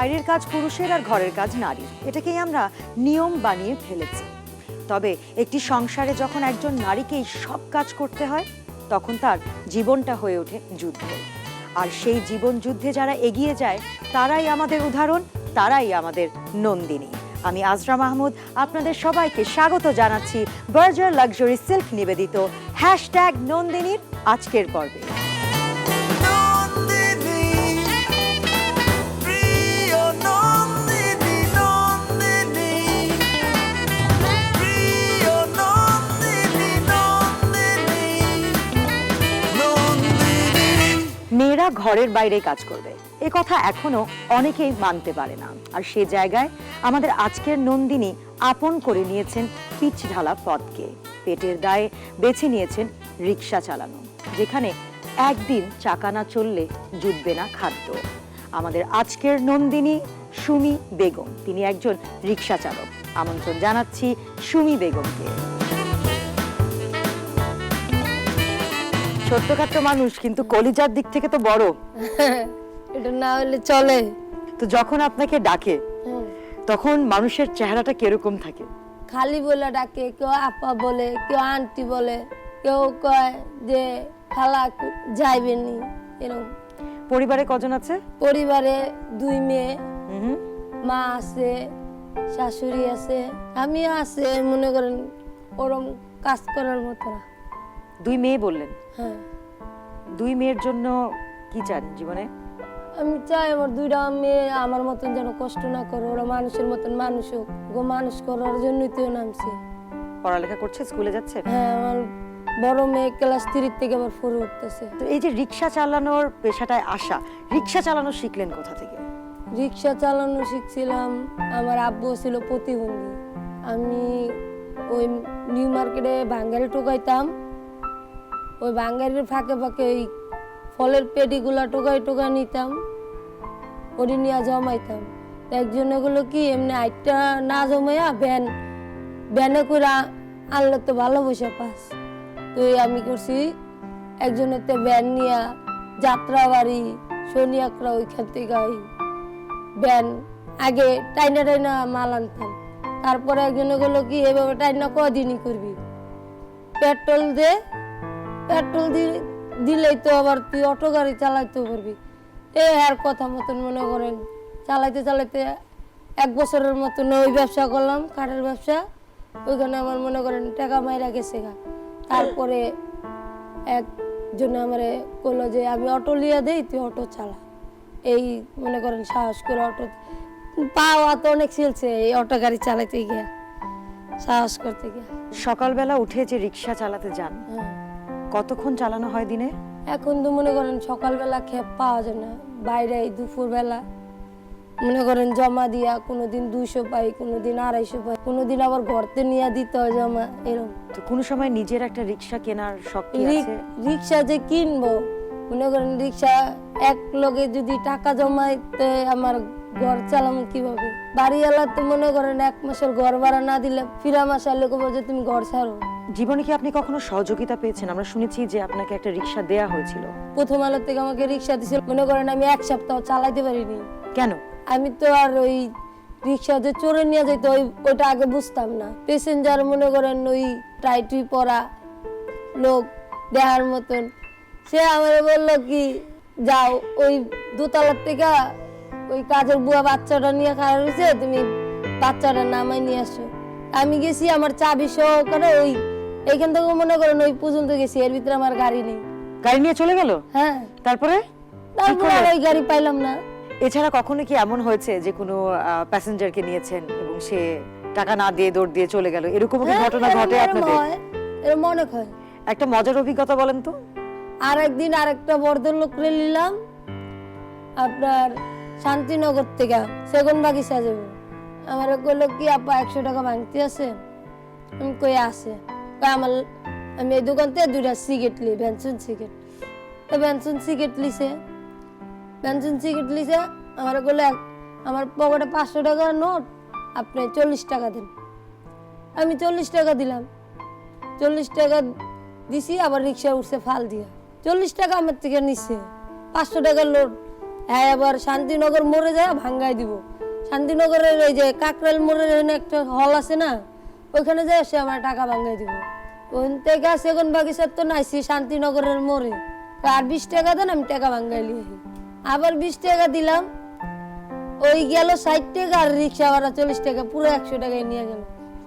বাইরের কাজ পুরুষের আর ঘরের কাজ নারীর। এটাকেই আমরা নিয়ম বানিয়ে ফেলেছি। তবে একটি সংসারে যখন একজন নারীকেই সব কাজ করতে হয়, তখন তার জীবনটা হয়ে ওঠে যুদ্ধ। আর সেই জীবন যুদ্ধে যারা এগিয়ে যায়, তারাই আমাদের উদাহরণ, তারাই আমাদের নন্দিনী। আমি আজরা মাহমুদ, আপনাদের সবাইকে স্বাগত জানাচ্ছি বার্জার লাক্সারি সিল্ক নিবেদিত হ্যাশট্যাগ নন্দিনীর আজকের পর্বে। ঘরের বাইরে কাজ করবে। এ কথা এখনও অনেকেই মানতে পারে না। আর সে জায়গায় আমাদের আজকের নন্দিনী আপন করে নিয়েছেন পিচ ঢালা পথকে। পেটের দায়ে বেছে নিয়েছেন রিক্সা চালানো, যেখানে একদিন চাকা না চললে জুটবে না খাদ্য। আমাদের আজকের নন্দিনী সুমি বেগম, তিনি একজন রিক্সা চালক। আমন্ত্রণ জানাচ্ছি সুমি বেগমকে। ছোট্টখাট্ট মানুষ কিন্তু কলিজার দিক থেকে তো বড়। এটা না হলে চলে। তো যখন আপনাকে ডাকে তখন মানুষের চেহারাটা কীরকম থাকে? খালি বলে ডাকে কেউ আপা বলে কেউ আন্টি বলে কেউ কয় যে খালা যাইবেনি এরকম। পরিবারে কজন আছে? পরিবারে দুই মেয়ে মা আছে শাশুড়ি আছে আমি আছে মনে করেন ওরম কাজ করার মতো না। দুই মেয়ে বললেন। হ্যাঁ। দুই মেয়ের জন্য কি চান জীবনে? আমি চাই আমার দুইটা মেয়ে আমার মতন যেন কষ্ট না করে ওরা মানুষের মতন মানুষ হোক। গো মানুষ করার জন্যই তো নামছি। পড়ালেখা করছে স্কুলে যাচ্ছে? হ্যাঁ আমার বড় মেয়ে ক্লাস থ্রির থেকে আবার ফোরে উঠতেছে। তো এই যে রিক্সা চালানোর পেশাটায় আসা রিক্সা চালানো শিখলেন কোথা থেকে? রিক্সা চালানো শিখছিলাম আমার আব্বু ছিল প্রতিবন্ধী। আমি ওই নিউ মার্কেটে বাঙ্গারি টোকাইতাম ওই বাঙ্গারির ফাঁকে ফাঁকে ওই ফলের পেটিগুলা টোকাই টোকাই নিতাম, ওটি নিয়ে জমাইতাম। একজন এগুলো কি এমনি আইটা না জমাইয়া ভ্যান, ভ্যানে করে আনলে তো ভালো পয়সা পাস। তো আমি করছি একজনের তো ভ্যান নিয়ে যাত্রাবাড়ি শনিয়াকড়া ওইখান থেকে ব্যান আগে টাইনা টাইনা মাল আনতাম। তারপরে একজনে বলল, কি এভাবে টাইনা কদিনই করবি? পেট্রোল দে পেট্রোল দি- দিলেই তো আবার তুই অটো গাড়ি চালাইতে পারবি। এ আর কথা মতন মনে করেন। চালাইতে চালাইতে এক বছরের মতন ওই ব্যবসা করলাম কাঠের ব্যবসা। ওইখানে আমার মনে করেন টাকা মাইরা গেছে গা। তারপরে একজনে আমার কইলো যে আমি অটো লিয়া দেই তুই অটো চালা। এই মনে করেন সাহস করে অটো পাওয়া তো অনেক ছিলছে এই অটো গাড়ি চালাইতে গিয়া। সাহস করতে গিয়া। সকালবেলা উঠে যে রিক্সা চালাতে যান হ্যাঁ। কতক্ষণ চালানো হয় দিনে? এখন তো মনে করেন সকালবেলা খেপ পাওয়া যায় না বাইরে দুপুরবেলা। মনে করেন জমা দিয়া কোনো দিন দুইশো পাই কোনো দিন আড়াইশো পাই কোনো দিন আবার ঘরতে নিয়ে দিতে হয় জমা এরকম। তো কোনো সময় নিজের একটা রিক্সা কেনার শখ কি আছে? রিক্সা যে কিনবো মনে করেন রিক্সা এক লগে যদি টাকা জমাইতে আমার ঘর চালাবো কীভাবে? বাড়িওয়ালা তো মনে করেন এক মাসের ঘর ভাড়া না দিলে ফিরা মাস আলে যে তুমি ঘর ছাড়ো। জীবনে কি আপনি কখনো সহযোগিতা পেয়েছেন? আমরা শুনেছি যে আপনাকে একটা রিক্সা দেয়া হয়েছিল। প্রথম আলো থেকে আমাকে রিক্সা দিছিল। মনে করেন আমি এক সপ্তাহ চালাইতে পারিনি। কেন? আমি তো আর ওই রিক্সা যে চড়ে নিয়ে যেত ওই ওটা আগে বুঝতাম না। প্যাসেঞ্জার মনে করেন ওই টাইটুই পরা লোক দেখার মতন। সে আমার বলল কি যাও ওই দোতলার থেকে ওই কাজের বুয়া বাচ্চাটা নিয়ে খাওয়া রয়েছে তুমি বাচ্চাটা নামাই নিয়ে আসো। আমি গেছি আমার চাবি সহকারে ওই এইখান থেকে মনে করেন ওই পর্যন্ত গেছি এর ভিতরে আমার গাড়ি নেই। গাড়ি নিয়ে চলে গেল? হ্যাঁ। তারপরে? তারপরে আর ওই গাড়ি পাইলাম না। এছাড়া কখনো কি এমন হয়েছে যে কোনো প্যাসেঞ্জারকে নিয়েছেন এবং সে টাকা না দিয়ে দৌড় দিয়ে চলে গেল? এরকম কি হ্যাঁ, ঘটনা ঘটে আপনাদের? হয়, অনেক হয়। একটা মজার অভিজ্ঞতা বলেন তো। আর একদিন আরেকটা ভদ্রলোক নিলাম। আপনার শান্তিনগর থেকে সেগুন বাগিচা যাব আমার কইলো কি আপা, একশো টাকা ভাঙতে আছে? আমি কই, আছে। আমার, আমি এই দোকান থেকে দুইটা সিগারেট লি, বেনসন সিগারেট। তো বেনসন সিগারেট লিছে। বেনসন সিগারেট লিছে, আমার এক- আমার পকেটে পাঁচশো টাকার নোট, আপনি চল্লিশ টাকা দিন। আমি চল্লিশ টাকা দিলাম। চল্লিশ টাকা দিছি, আবার রিক্সা উঠছে ফাল দিয়া। চল্লিশ টাকা আমার থেকে নিচ্ছে পাঁচশো টাকার লোড হ্যাঁ এবার শান্তিনগর মোড়ে যায় ভাঙ্গাই দিব। শান্তিনগরের ওই যে কাকরাইল মোড়ের একটা হল আছে না ওইখানে যায় সে আমার টাকা ভাঙ্গাই দিব। ওখান থেকে সেগুন বাগিচার তো নাইছি শান্তিনগরের মোড়ে। আর বিশ টাকা দেন, আমি টাকা ভাঙ্গাইলি আবার বিশ টাকা দিলাম, ওই গেল ষাট টাকা আর রিক্সা ভাড়া চল্লিশ টাকা, পুরো একশো টাকায় নিয়ে গেল।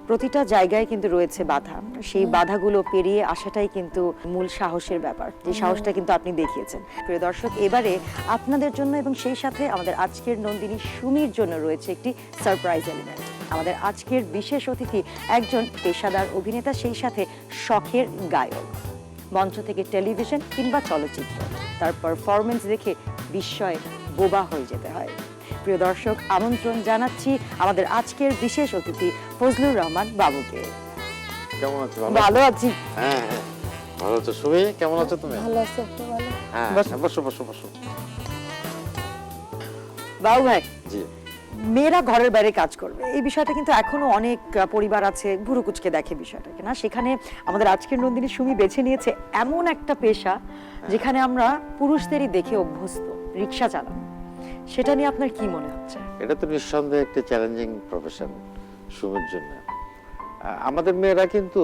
প্রতিটা জায়গায় কিন্তু রয়েছে বাধা। সেই বাধাগুলো পেরিয়ে আসাটাই কিন্তু মূল সাহসের ব্যাপার। যে সাহসটা কিন্তু আপনি দেখিয়েছেন। প্রিয় দর্শক এবারে আপনাদের জন্য এবং সেই সাথে আমাদের আজকের নন্দিনী সুমির জন্য রয়েছে একটি সারপ্রাইজ এলিমেন্ট আমাদের আজকের বিশেষ অতিথি একজন পেশাদার অভিনেতা সেই সাথে শখের গায়ক। মঞ্চ থেকে টেলিভিশন কিংবা চলচ্চিত্র। তার পারফরমেন্স দেখে বিস্ময়ে বোবা হয়ে যেতে হয়। প্রিয় দর্শক আমন্ত্রণ জানাচ্ছি আমাদের আজকের বিশেষ অতিথি ফজলুর রহমান বাবুকে। কেমন আছো? ভালো ভালো আছি? হ্যাঁ হ্যাঁ। ভালো আছো? সুমি কেমন আছো তুমি? ভালো আছে একটা ভালো? হ্যাঁ বসো। বসো বসো বসো। বাবু ভাই জি। মেয়েরা ঘরের বাইরে কাজ করবে। এই বিষয়টা কিন্তু এখনও অনেক পরিবার আছে ভুরুকুচকে দেখে বিষয়টাকে না সেখানে আমাদের আজকের নন্দিনী সুমি বেছে নিয়েছে এমন একটা পেশা যেখানে আমরা পুরুষদেরই দেখে অভ্যস্ত রিক্সা চালানো। সেটা নিয়ে আপনার কি মনে হচ্ছে? এটা তো নিঃসন্দেহে একটি চ্যালেঞ্জিং প্রফেশন সুমির জন্য আমাদের মেয়েরা কিন্তু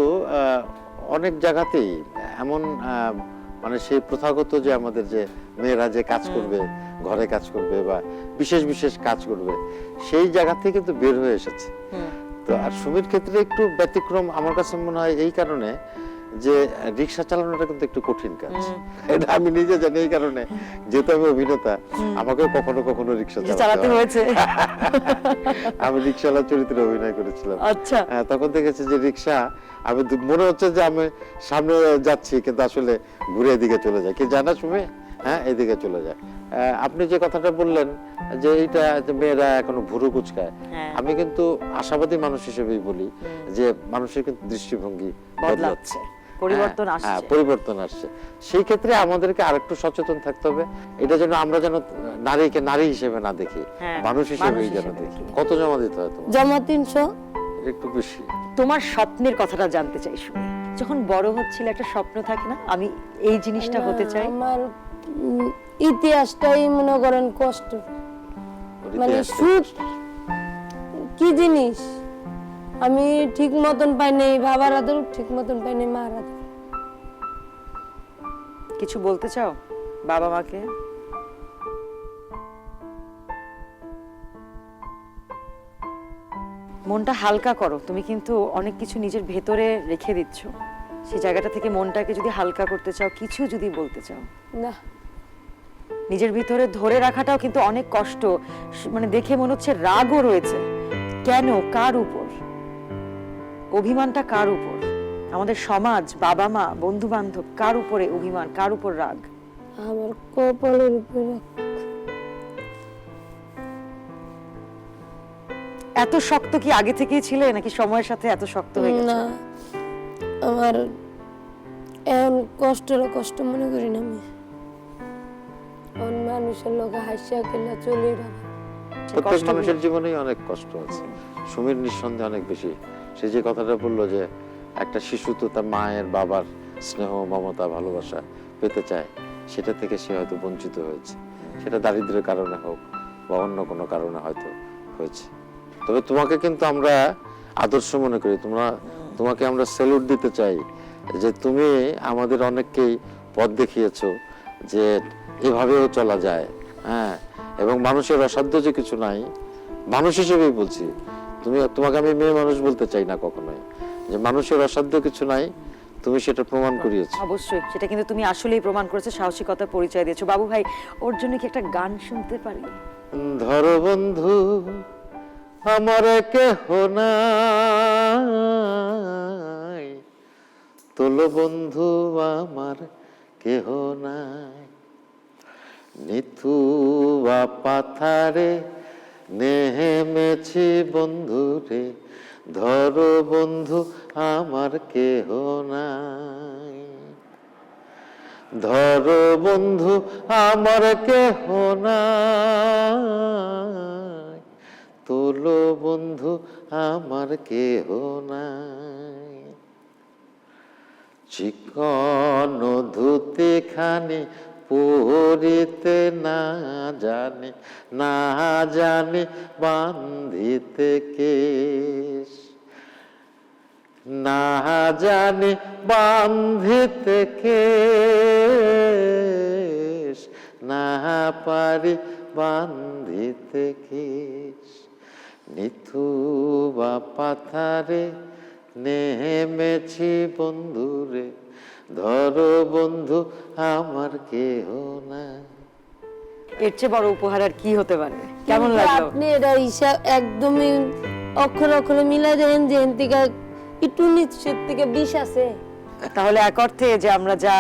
অনেক জায়গাতেই এমন মানে সেই প্রথাগত যে আমাদের যে মেয়েরা যে কাজ করবে ঘরে কাজ করবে বা বিশেষ বিশেষ কাজ করবে সেই জায়গা থেকে কিন্তু বের হয়ে এসেছে। তো আর সুমির ক্ষেত্রে একটু ব্যতিক্রম আমার কাছে মনে হয় এই কারণে যে রিক্সা চালানোটা কিন্তু একটু কঠিন কাজ। এটা আমি নিজে জানি এই কারণে যেহেতু আমি অভিনেতা আমাকে কখনো কখনো রিক্সা চালাতে হয়েছে। আমি রিক্সাওয়ালা চরিত্রে অভিনয় করেছিলাম। আচ্ছা। হ্যাঁ, তখন দেখেছি যে রিক্সা আমি মনে হচ্ছে যে আমি সামনে যাচ্ছি কিন্তু আসলে ঘুরে এদিকে চলে যায়। কি জানা শুনে হ্যাঁ এদিকে চলে যায়। আপনি যে কথাটা বললেন যে এইটা মেয়েরা এখনও ভুরু কুচকায় হ্যাঁ। আমি কিন্তু আশাবাদী মানুষ হিসেবেই বলি যে মানুষের কিন্তু দৃষ্টিভঙ্গি বদলাচ্ছে। পরিবর্তন হ্যাঁ, হ্যাঁ, আসছে। পরিবর্তন আসছে। সেই ক্ষেত্রে আমাদেরকে আরেকটু সচেতন থাকতে হবে। এটা যেন আমরা যেন নারীকে নারী হিসেবে না দেখি হ্যাঁ, মানুষ হিসেবেই যেন হিসেবে দেখি। কত জমা দিতে হয় তোমার? জমা তিনশো। একটু বেশি। তোমার স্বপ্নের কথাটা জানতে চাই শুনি। যখন বড় হচ্ছিল একটা স্বপ্ন থাকে না আমি এই জিনিসটা হতে চাই? আমার ইতিহাসটাই মনে করেন কষ্ট। মানে সুখ কি জিনিস? আমি ঠিক মতন পাই নাই বাবার আদর ঠিক মতন পাই নাই মার আদর। কিছু বলতে চাও বাবা মাকে? মনটা হালকা করো তুমি কিন্তু অনেক কিছু নিজের ভেতরে রেখে দিচ্ছ। সেই জায়গাটা থেকে মনটাকে যদি হালকা করতে চাও কিছু যদি বলতে চাও। না। নিজের ভিতরে ধরে রাখাটাও কিন্তু অনেক কষ্ট। মানে দেখে মনে হচ্ছে রাগও রয়েছে। কেন? কার উপর? অভিমানটা কার উপর? আমাদের সমাজ বাবা মা বন্ধু বান্ধব কার উপরে অভিমান কার উপর রাগ? আমার কপালের উপরে এত শক্ত কি আগে থেকেই ছিলে নাকি সময়ের সাথে এত শক্ত হয়ে গেছে? না আমার এমন কষ্টর কষ্ট মনে করি না আমি। অন মানুষের লোক হাসিয়া খেলে চলে যাবে প্রত্যেক মানুষের জীবনেই অনেক কষ্ট আছে। সুমির নিঃসন্দেহে অনেক বেশি সে যে কথাটা বলল যে একটা শিশু তো তার মায়ের বাবার স্নেহ, মমতা, ভালোবাসা পেতে চায়, সেটা থেকে সে হয়তো বঞ্চিত হয়েছে। সেটা দারিদ্র্যের কারণে হোক বা অন্য কোনো কারণে হয়তো হয়েছে। তবে তোমাকে কিন্তু আমরা আদর্শ মনে করি। তোমরা, তোমাকে আমরা স্যালুট দিতে চাই যে তুমি আমাদের অনেককেই পথ দেখিয়েছো যে এভাবেও চলা যায় হ্যাঁ? এবং মানুষের অসাধ্য যে কিছু নাই, মানুষ হিসেবেই বলছি তুমি তোমাকে আমি মেয়ে মানুষ বলতে চাই না কখনোই। যে মানুষের অসাধ্য কিছু নাই তুমি সেটা প্রমাণ করিয়েছো। অবশ্যই সেটা কিন্তু তুমি আসলেই প্রমাণ করেছ সাহসিকতার পরিচয় দিয়েছ। বাবু ভাই ওর জন্য কি একটা গান শুনতে পারি? ধরো বন্ধু আমার কেহ নাই। তোলো বন্ধু আমার কেহ নাই। নিথুয়া পাথারে নেমেছি বন্ধু রে ধরো বন্ধু আমার কেহ নাই। ধরো বন্ধু আমার কেহ নাই। তোলো বন্ধু আমার কেহ নাই। চিকন ধুতে খানি পরিতে না জানি না জানি বান্ধিতে কেশ। না জানি বান্ধিতে কেশ, না পারি বান্ধিতে কেশ। নিথু বা পাথারে নেমেছি বন্ধুরে ধরো বন্ধু আমার কেহ না এর চেয়ে বড় উপহার আর কি হতে পারে? কেমন লাগল? আপনি এটা হিসাব একদমই অক্ষর অক্ষরে মিলাই দেন যে থেকে একটু নিচের থেকে বিষ আছে। তাহলে এক অর্থে যে আমরা যা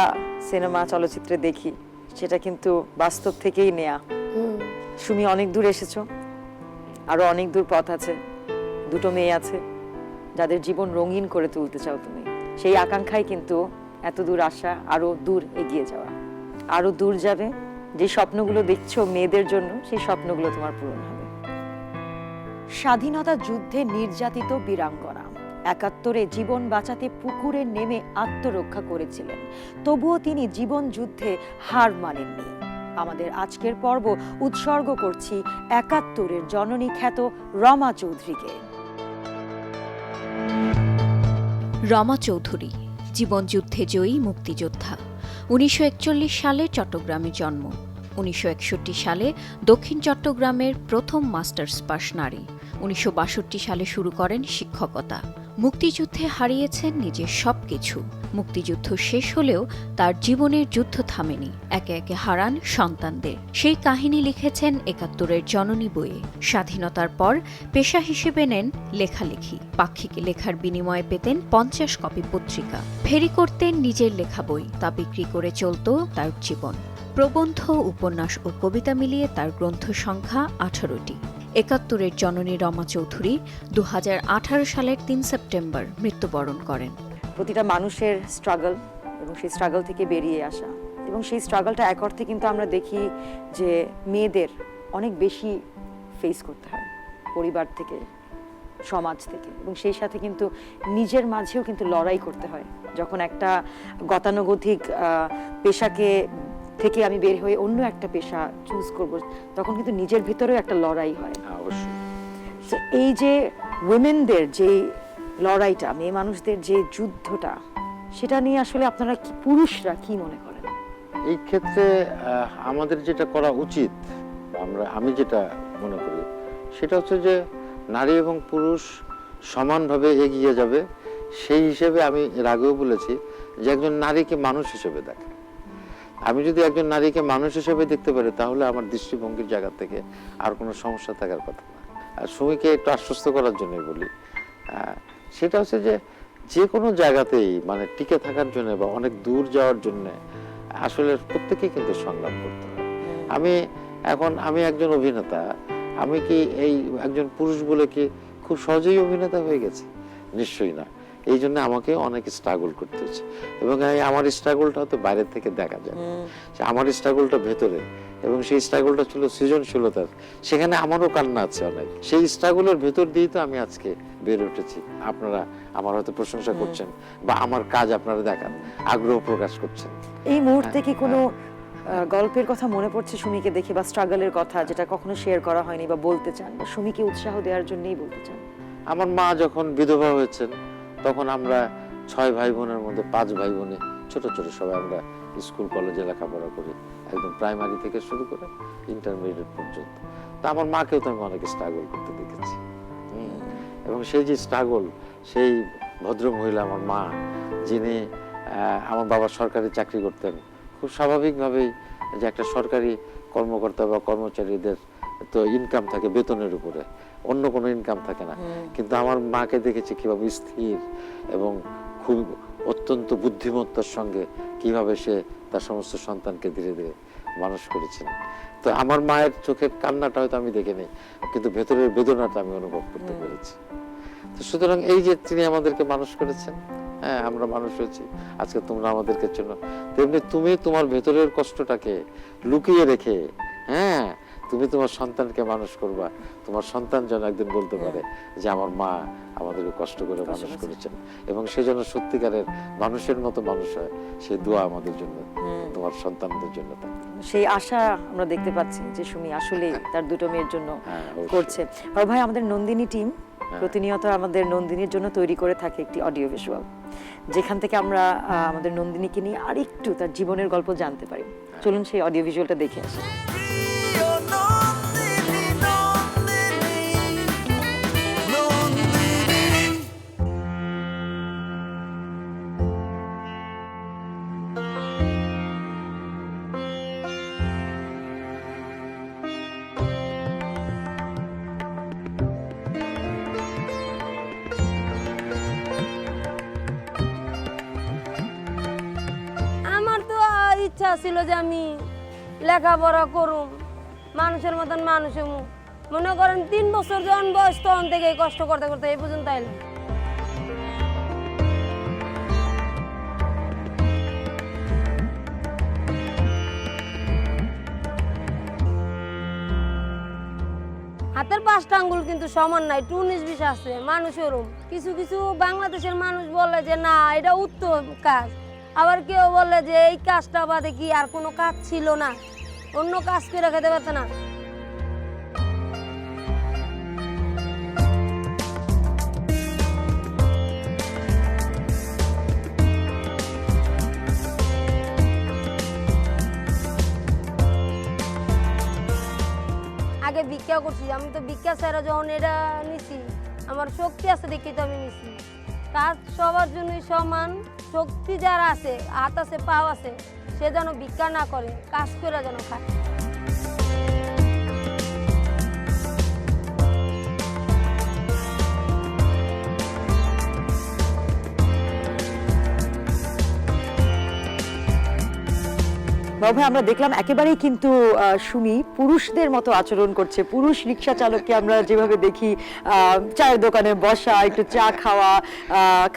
সিনেমা চলচ্চিত্রে দেখি সেটা কিন্তু বাস্তব থেকেই নেয়া। সুমি অনেক দূর এসেছ। আরও অনেক দূর পথ আছে। দুটো মেয়ে আছে যাদের জীবন রঙিন করে তুলতে চাও তুমি। সেই আকাঙ্ক্ষায় কিন্তু এত দূর আসা আরও দূর এগিয়ে যাওয়া। আরও দূর যাবে যে স্বপ্নগুলো দেখছ মেয়েদের জন্য সেই স্বপ্নগুলো তোমার পূরণ হবে। স্বাধীনতা যুদ্ধে নির্যাতিত বীরাঙ্গনা। একাত্তরে জীবন বাঁচাতে পুকুরে নেমে আত্মরক্ষা করেছিলেন। তবুও তিনি জীবন যুদ্ধে হার মানেননি। আমাদের আজকের পর্ব উৎসর্গ করছি একাত্তরের জননী খ্যাত রমা চৌধুরীকে। রমা চৌধুরী জীবনযুদ্ধে জয়ী মুক্তিযোদ্ধা। উনিশশো একচল্লিশ সালে চট্টগ্রামে জন্ম। উনিশশো একষট্টি সালে দক্ষিণ চট্টগ্রামের প্রথম মাস্টার্স পাস নারী। উনিশশো বাষট্টি সালে শুরু করেন শিক্ষকতা। মুক্তিযুদ্ধে হারিয়েছেন নিজের সবকিছু। মুক্তিযুদ্ধ শেষ হলেও তার জীবনের যুদ্ধ থামেনি। একে একে হারান সন্তানদের। সেই কাহিনী লিখেছেন একাত্তরের জননী বইয়ে। স্বাধীনতার পর পেশা হিসেবে নেন লেখালেখি। পাক্ষিক লেখার বিনিময়ে পেতেন পঞ্চাশ কপি পত্রিকা। ফেরি করতেন নিজের লেখা বই। তা বিক্রি করে চলত তার জীবন। প্রবন্ধ, উপন্যাস ও কবিতা মিলিয়ে তার গ্রন্থ সংখ্যা আঠারোটি। একাত্তরের জননী রমা চৌধুরী দু হাজার আঠারো সালের তিন সেপ্টেম্বর মৃত্যুবরণ করেন। প্রতিটা মানুষের স্ট্রাগল এবং সেই স্ট্রাগল থেকে বেরিয়ে আসা। এবং সেই স্ট্রাগলটা এক অর্থে কিন্তু আমরা দেখি যে মেয়েদের অনেক বেশি ফেস করতে হয় পরিবার থেকে সমাজ থেকে। এবং সেই সাথে কিন্তু নিজের মাঝেও কিন্তু লড়াই করতে হয়। যখন একটা গতানুগতিক পেশাকে থেকে আমি বের হয়ে অন্য একটা পেশা চুজ করব তখন কিন্তু নিজের ভিতরেও একটা লড়াই হয়। হ্যাঁ, অবশ্যই। এই যে উইমেনদের যে লড়াইটা, মেয়ে মানুষদের যে যুদ্ধটা, সেটা নিয়ে আসলে আপনারা কি, পুরুষরা কি মনে করেন? এই ক্ষেত্রে আমাদের যেটা করা উচিত আমরা, আমি যেটা মনে করি, সেটা হচ্ছে যে নারী এবং পুরুষ সমানভাবে এগিয়ে যাবে। সেই হিসেবে আমি এর আগেও বলেছি যে একজন নারীকে মানুষ হিসেবে দেখে। আমি যদি একজন নারীকে মানুষ হিসেবে দেখতে পারি, তাহলে আমার দৃষ্টিভঙ্গির জায়গা থেকে আর কোনো সমস্যা থাকার কথা না। আর সুমিকে একটু আশ্বস্ত করার জন্যই বলি সেটা হচ্ছে যে যে কোনো জায়গাতেই মানে টিকে থাকার জন্য বা অনেক দূর যাওয়ার জন্য আসলে প্রত্যেকেই কিন্তু সংগ্রাম করতে হয়। আমি এখন আমি একজন অভিনেতা, আমি কি এই একজন পুরুষ বলে কি খুব সহজেই অভিনেতা হয়ে গেছে? নিশ্চয়ই না। এই জন্য আমাকে অনেক স্ট্রাগল করতে হচ্ছে। এবং আমার স্ট্রাগলটা হয়তো বাইরের থেকে দেখা যায়। আমার স্ট্রাগলটা ভেতরে এবং সেই স্ট্রাগলটা ছিল সৃজনশীলতার। সেখানে আমারও কান্না আছে অনেক। সেই স্ট্রাগলের ভেতর দিয়েই তো আমি আজকে বেড়ে উঠেছি। আপনারা আমার হয়তো প্রশংসা করছেন বা আমার কাজ আপনারা দেখান আগ্রহ প্রকাশ করছেন। এই মুহূর্তে কি কোনো আহ, গল্পের কথা মনে পড়ছে সুমিকে দেখে বা স্ট্রাগলের কথা যেটা কখনো শেয়ার করা হয়নি বা বলতে চান? বা সুমিকে উৎসাহ দেওয়ার জন্যই বলতে চান? আমার মা যখন বিধবা হয়েছেন তখন আমরা ছয় ভাই বোনের মধ্যে পাঁচ ভাই বোনে ছোট ছোট সবাই আমরা স্কুল, কলেজে লেখাপড়া করি, একদম প্রাইমারি থেকে শুরু করে ইন্টারমিডিয়েট পর্যন্ত। তা আমার মাকেও তো আমি অনেক স্ট্রাগল করতে দেখেছি। এবং সেই যে স্ট্রাগল সেই ভদ্র মহিলা আমার মা, যিনি আমার বাবা সরকারি চাকরি করতেন, খুব স্বাভাবিকভাবেই যে একটা সরকারি কর্মকর্তা বা কর্মচারীদের তো ইনকাম থাকে বেতনের উপরে। অন্য কোনো ইনকাম থাকে না। কিন্তু আমার মাকে দেখেছি কীভাবে স্থির এবং খুব অত্যন্ত বুদ্ধিমত্তার সঙ্গে কীভাবে সে তার সমস্ত সন্তানকে ধীরে ধীরে মানুষ করেছেন তো আমার মায়ের চোখের কান্নাটা হয়তো আমি দেখিনি কিন্তু ভেতরের বেদনাটা আমি অনুভব করতে পেরেছি। তো সুতরাং এই যে তিনি আমাদেরকে মানুষ করেছেন হ্যাঁ আমরা মানুষ হয়েছি আজকে তোমরা আমাদেরকে জন্য তেমনি তুমি তোমার ভেতরের কষ্টটাকে লুকিয়ে রেখে হ্যাঁ তুমি তোমার সন্তানকে মানুষ করবা। তোমার সন্তান যেন একদিন বলতে পারে যে আমার মা আমাদেরকে কষ্ট করে মানুষ করেছেন। এবং সে যেন সত্যিকারের মানুষের মতো মানুষ হয় সেই দোয়া আমাদের জন্য তোমার সন্তানদের জন্য সেই আশা আমরা দেখতে পাচ্ছি যে সুমি আসলে তার দুটো মেয়ের জন্য হ্যাঁ, করছে। আর ভাই আমাদের নন্দিনী টিম প্রতিনিয়ত আমাদের নন্দিনীর জন্য তৈরি করে থাকে একটি অডিও ভিজুয়াল। যেখান থেকে আমরা আমাদের নন্দিনীকে নিয়ে আরেকটু তার জীবনের গল্প জানতে পারি। চলুন সেই অডিও ভিজুয়ালটা দেখে আসি। ইচ্ছা ছিল যে আমি লেখাপড়া করুম, মানুষের মতন মানুষ হমু। মনে করেন তিন বছর যখন বয়স তখন থেকে কষ্ট করতে করতে এই পর্যন্ত আইলাম। হাতের পাঁচটা আঙ্গুল কিন্তু সমান নাই উনিশ বিশ আছে মানুষেরও কিছু কিছু বাংলাদেশের মানুষ বলে যে, না, এটা উত্তম কাজ। আবার কেউ বলে যে এই কাজটা বাদে কি আর কোনো কাজ ছিল না। অন্য কাজ করে খেতে পারতো না। আগে ভিক্ষা করছি, আমি তো ভিক্ষা ছাড়া যখন এটা নিছি, আমার শক্তি আছে দেখি তো আমি নিছি। কাজ সবার জন্যই সমান, শক্তি যার আছে, হাত আছে, পাও আছে, সে যেন ভিক্ষা না করে, কাজ করে যেন খায়। ভাই আমরা দেখলাম একেবারেই কিন্তু সুমি পুরুষদের মতো আচরণ করছে। পুরুষ রিক্সা চালককে আমরা যেভাবে দেখি চায়ের দোকানে বসা একটু চা খাওয়া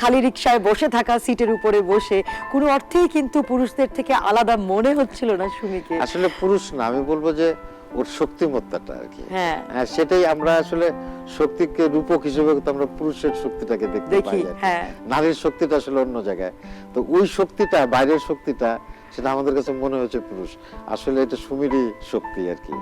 খালি রিক্সায় বসে থাকা সিটের উপরে বসে কোনো অর্থেই কিন্তু পুরুষদের থেকে আলাদা মনে হচ্ছিল না সুমিকে আসলে পুরুষ না আমি বলব যে ওর শক্তিমত্তাটা আর কি। হ্যাঁ। হ্যাঁ সেটাই আমরা আসলে শক্তিকে রূপক হিসেবে আমরা পুরুষের শক্তিটাকে দেখতে দেখি, পাই হ্যাঁ। নারীর শক্তিটা আসলে অন্য জায়গায়। তো ওই শক্তিটা বাইরের শক্তিটা সেটা আমাদের কাছে মনে হচ্ছে পুরুষ। আসলে এটা সুমিরই শক্তি আর কি।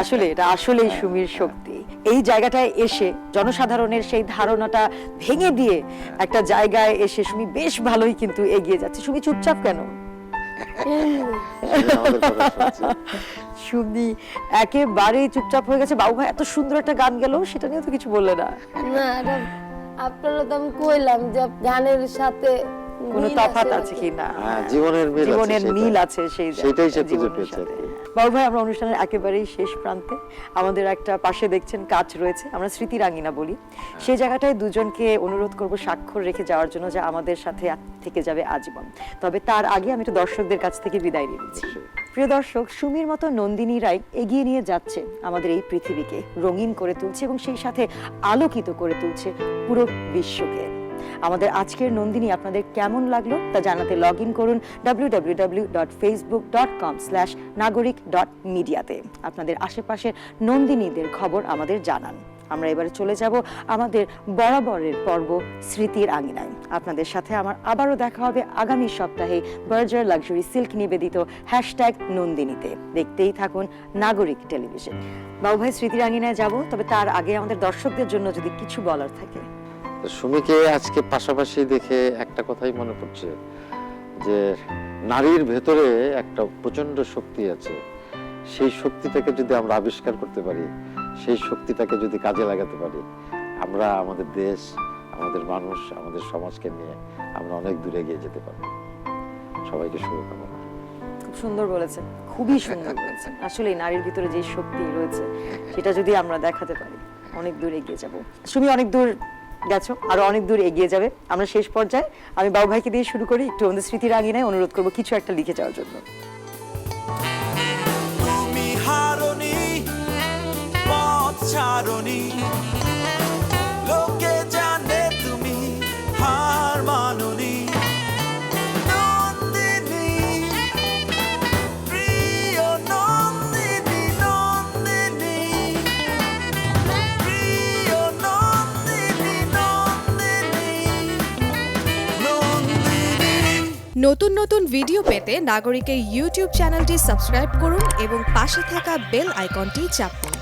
আসলে এটা আসলেই সুমির শক্তি। এই জায়গাটায় এসে জনসাধারণের সেই ধারণাটা ভেঙে দিয়ে একটা জায়গায় এসে সুমি বেশ ভালোই কিন্তু এগিয়ে যাচ্ছে। সুমি চুপচাপ কেন? সুমি আমাদের কথা শুনছে। সুমি একেবারেই চুপচাপ হয়ে গেছে। বাবু ভাই এত সুন্দর একটা গান গেল সেটা নিয়ে তো কিছু বললে না না। আপনারা তো আমি কইলাম যে গানের সাথে কোনো নাকি। আছে কিনা? হ্যাঁ, জীবনের মিল জীবনের মিল আছে সেই সেটাই সে খুঁজে পেয়েছে। কি। বাবু ভাই আমরা অনুষ্ঠানের একেবারেই শেষ প্রান্তে। আমাদের একটা পাশে দেখছেন কাজ রয়েছে আমরা স্মৃতি রাঙিনা বলি। সেই জায়গাটায় দুজনকে অনুরোধ করব স্বাক্ষর রেখে যাওয়ার জন্য যে আমাদের সাথে থেকে যাবে আজীবন। তবে তার আগে আমি একটু দর্শকদের কাছ থেকে বিদায় নিয়ে নিচ্ছি। প্রিয় দর্শক সুমির মতো নন্দিনী রায় এগিয়ে নিয়ে যাচ্ছে আমাদের এই পৃথিবীকে। রঙিন করে তুলছে এবং সেই সাথে আলোকিত করে তুলছে পুরো বিশ্বকে। আমাদের আজকের নন্দিনী আপনাদের কেমন লাগল তা জানাতে লগ ইন করুন W W W dot Facebook dot com slash মিডিয়াতে আপনাদের আশেপাশের নন্দিনীদের খবর আমাদের জানান। আমরা এবারে চলে যাব আমাদের বরাবরের পর্ব স্মৃতির আঙিনায়। আপনাদের সাথে আমার আবারও দেখা হবে আগামী সপ্তাহে বার্জার লাক্সারি সিল্ক নিবেদিত হ্যাশট্যাগ নন্দিনীতে। দেখতেই থাকুন নাগরিক টেলিভিশন। বাবু ভাই স্মৃতির আঙিনায় যাব, তবে তার আগে আমাদের দর্শকদের জন্য যদি কিছু বলার থাকে। সুমিকে আজকে পাশাপাশি দেখে একটা কথাই মনে পড়ছে যে নারীর ভেতরে একটা প্রচণ্ড শক্তি আছে। সেই শক্তিটাকে যদি আমরা আবিষ্কার করতে পারি, সেই শক্তিটাকে যদি কাজে লাগাতে পারি, আমরা আমাদের দেশ, আমাদের মানুষ, আমাদের সমাজকে নিয়ে আমরা অনেক দূরে এগিয়ে যেতে পারব। সবাইকে শুভকামনা। খুব সুন্দর বলেছেন, খুবই সুন্দর বলেছেন। আসলে নারীর ভিতরে যে শক্তি রয়েছে, সেটা যদি আমরা দেখাতে পারি, অনেক দূর এগিয়ে যাব। তুমি অনেক দূর গেছো, আরও অনেক দূর এগিয়ে যাবে। আমরা শেষ পর্যায়ে, আমি বাবু ভাইকে দিয়ে শুরু করি, একটু আমাদের স্মৃতির আঙিনায় অনুরোধ করব কিছু একটা লিখে যাওয়ার জন্য। তুমি পথ নতুন নতুন ভিডিও পেতে নাগরিকের ইউটিউব চ্যানেলটি সাবস্ক্রাইব করুন এবং পাশে থাকা বেল আইকনটি চাপুন।